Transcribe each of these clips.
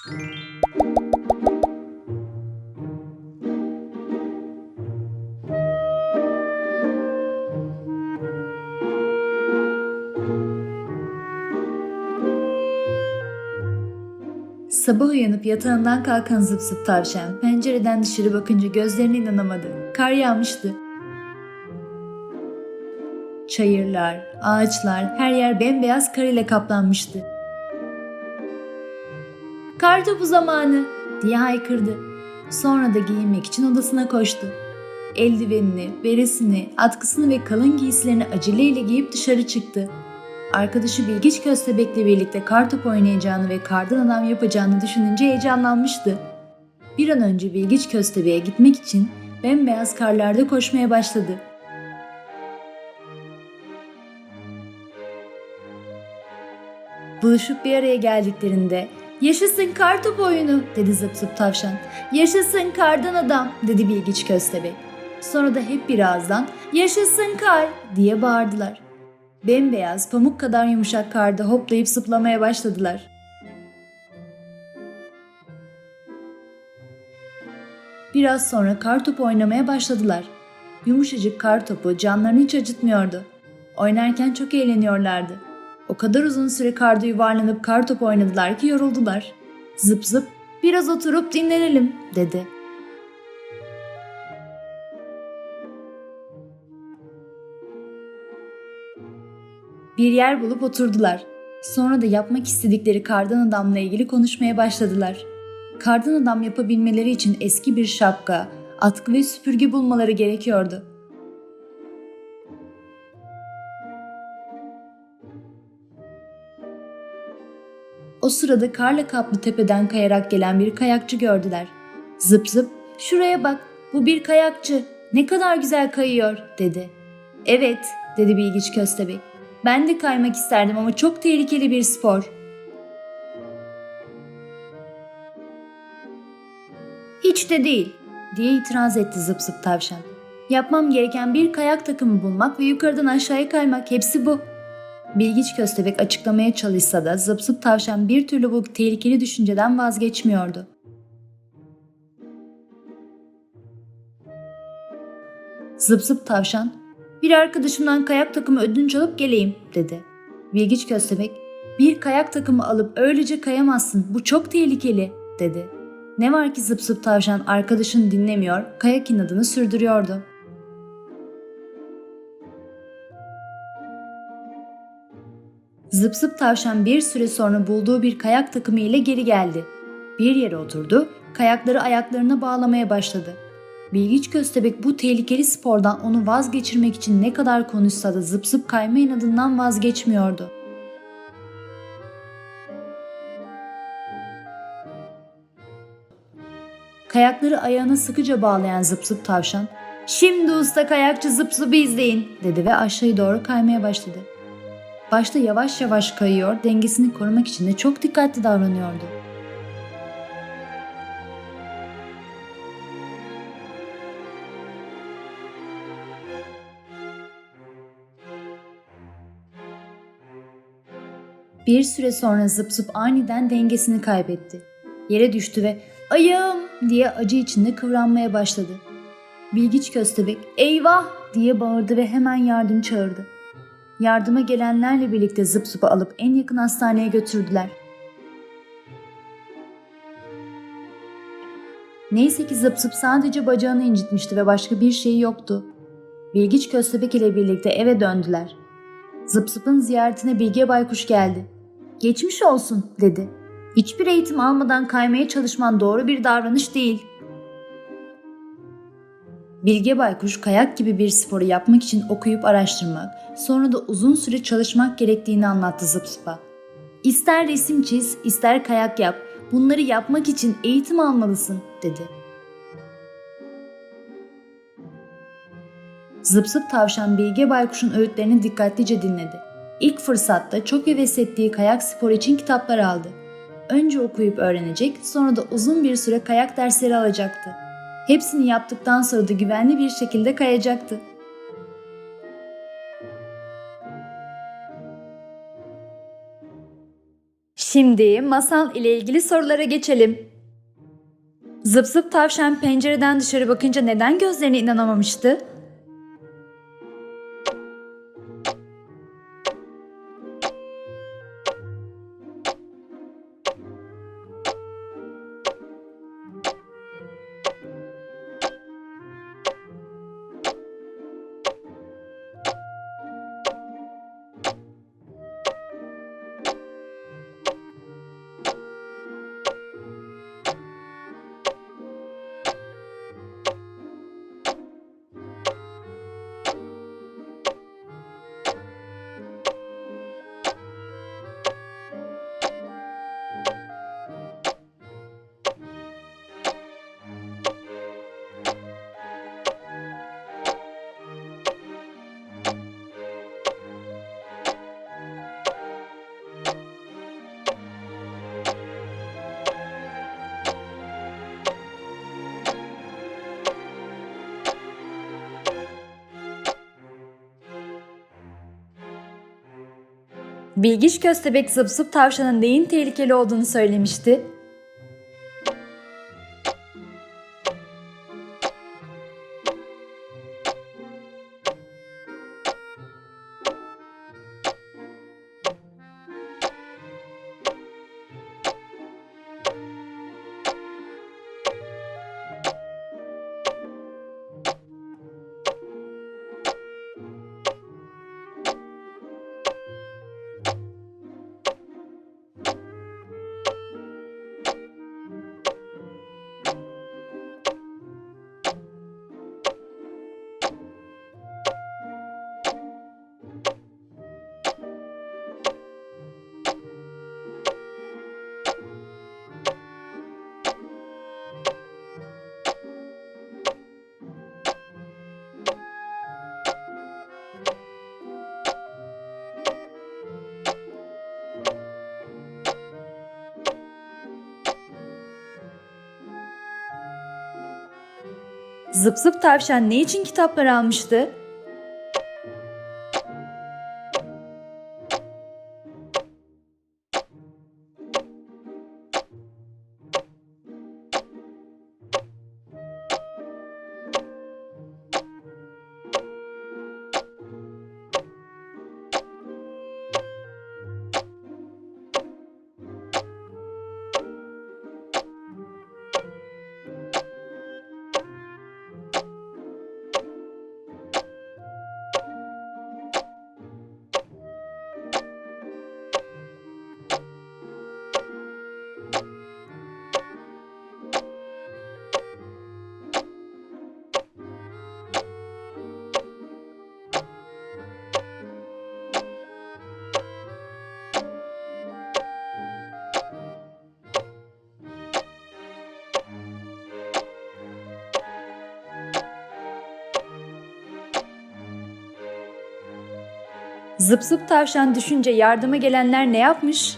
Sabah uyanıp yatağından kalkan zıp zıp tavşan pencereden dışarı bakınca gözlerine inanamadı. Kar yağmıştı. Çayırlar, ağaçlar, her yer bembeyaz kar ile kaplanmıştı. Kar topu zamanı diye haykırdı. Sonra da giyinmek için odasına koştu. Eldivenini, beresini, atkısını ve kalın giysilerini aceleyle giyip dışarı çıktı. Arkadaşı Bilgiç Köstebek'le birlikte kartop oynayacağını ve kardan adam yapacağını düşününce heyecanlanmıştı. Bir an önce Bilgiç Köstebek'e gitmek için bembeyaz karlarda koşmaya başladı. Buluşup bir araya geldiklerinde ''Yaşasın kartop oyunu'' dedi zıp zıp tavşan. ''Yaşasın kardan adam'' dedi Bilgiç Köstebek. Sonra da hep bir ağızdan ''Yaşasın kar'' diye bağırdılar. Bembeyaz, pamuk kadar yumuşak karda hoplayıp zıplamaya başladılar. Biraz sonra kar topu oynamaya başladılar. Yumuşacık kar topu canlarını hiç acıtmıyordu. Oynarken çok eğleniyorlardı. O kadar uzun süre karda yuvarlanıp kar topu oynadılar ki yoruldular. Zıp zıp, biraz oturup dinlenelim dedi. Bir yer bulup oturdular. Sonra da yapmak istedikleri kardan adamla ilgili konuşmaya başladılar. Kardan adam yapabilmeleri için eski bir şapka, atkı ve süpürge bulmaları gerekiyordu. O sırada karla kaplı tepeden kayarak gelen bir kayakçı gördüler. Zıp zıp, şuraya bak, bu bir kayakçı, ne kadar güzel kayıyor, dedi. Evet, dedi Bilgiç Köstebek. Ben de kaymak isterdim ama çok tehlikeli bir spor. Hiç de değil, diye itiraz etti zıp zıp tavşan. Yapmam gereken bir kayak takımı bulmak ve yukarıdan aşağıya kaymak hepsi bu. Bilgiç köstebek açıklamaya çalışsa da zıp zıp tavşan bir türlü bu tehlikeli düşünceden vazgeçmiyordu. Zıp zıp tavşan, bir arkadaşımdan kayak takımı ödünç alıp geleyim dedi. Bilgiç köstebek, bir kayak takımı alıp öylece kayamazsın bu çok tehlikeli dedi. Ne var ki zıp zıp tavşan arkadaşını dinlemiyor, kayak inadını sürdürüyordu. Zıp zıp tavşan bir süre sonra bulduğu bir kayak takımı ile geri geldi. Bir yere oturdu, kayakları ayaklarına bağlamaya başladı. Bilgiç köstebek bu tehlikeli spordan onu vazgeçirmek için ne kadar konuşsa da zıp zıp kayma inadından vazgeçmiyordu. Kayakları ayağına sıkıca bağlayan zıp zıp tavşan, ''Şimdi usta kayakçı zıp zıpı izleyin'' dedi ve aşağıya doğru kaymaya başladı. Başta yavaş yavaş kayıyor, dengesini korumak için de çok dikkatli davranıyordu. Bir süre sonra zıp zıp aniden dengesini kaybetti. Yere düştü ve ayağım diye acı içinde kıvranmaya başladı. Bilgiç köstebek eyvah diye bağırdı ve hemen yardım çağırdı. Yardıma gelenlerle birlikte zıp zıpı alıp en yakın hastaneye götürdüler. Neyse ki zıp zıp sadece bacağını incitmişti ve başka bir şeyi yoktu. Bilgiç köstebek ile birlikte eve döndüler. Zıp zıpın ziyaretine Bilge Baykuş geldi. Geçmiş olsun dedi. Hiçbir eğitim almadan kaymaya çalışman doğru bir davranış değil. Bilge Baykuş kayak gibi bir sporu yapmak için okuyup araştırmak, sonra da uzun süre çalışmak gerektiğini anlattı Zıp Zıp'a. İster resim çiz, ister kayak yap, bunları yapmak için eğitim almalısın, dedi. Zıp Zıp tavşan Bilge Baykuş'un öğütlerini dikkatlice dinledi. İlk fırsatta çok heves ettiği kayak sporu için kitaplar aldı. Önce okuyup öğrenecek, sonra da uzun bir süre kayak dersleri alacaktı. Hepsini yaptıktan sonra da güvenli bir şekilde kayacaktı. Şimdi masal ile ilgili sorulara geçelim. Zıp zıp tavşan pencereden dışarı bakınca neden gözlerine inanamamıştı? Bilgiç köstebek zıp zıp tavşanın neyin tehlikeli olduğunu söylemişti. Zıp zıp tavşan ne için kitaplar almıştı? Zıp zıp tavşan düşünce yardıma gelenler ne yapmış?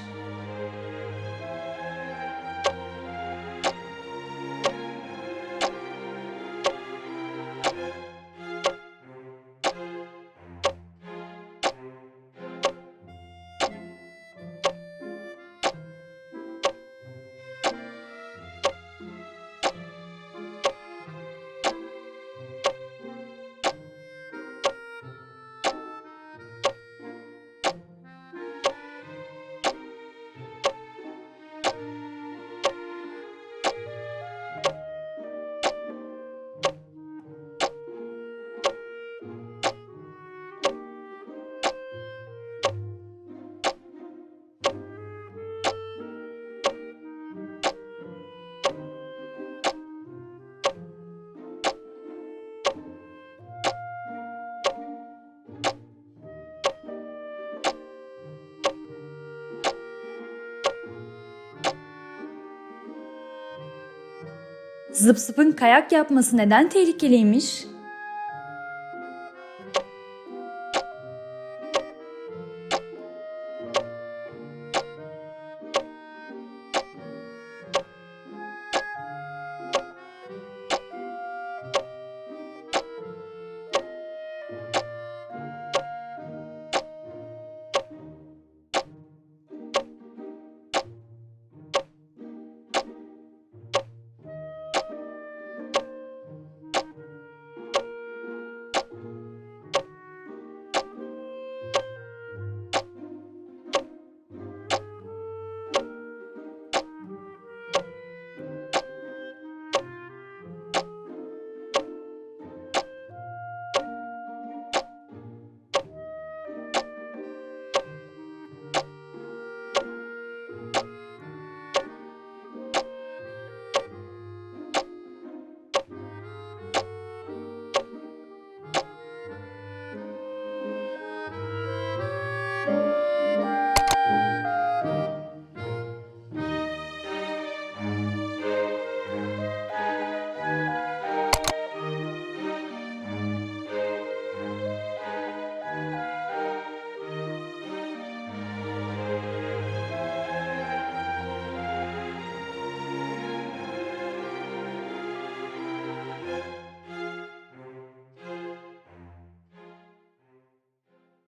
Zıp zıpın kayak yapması neden tehlikeliymiş?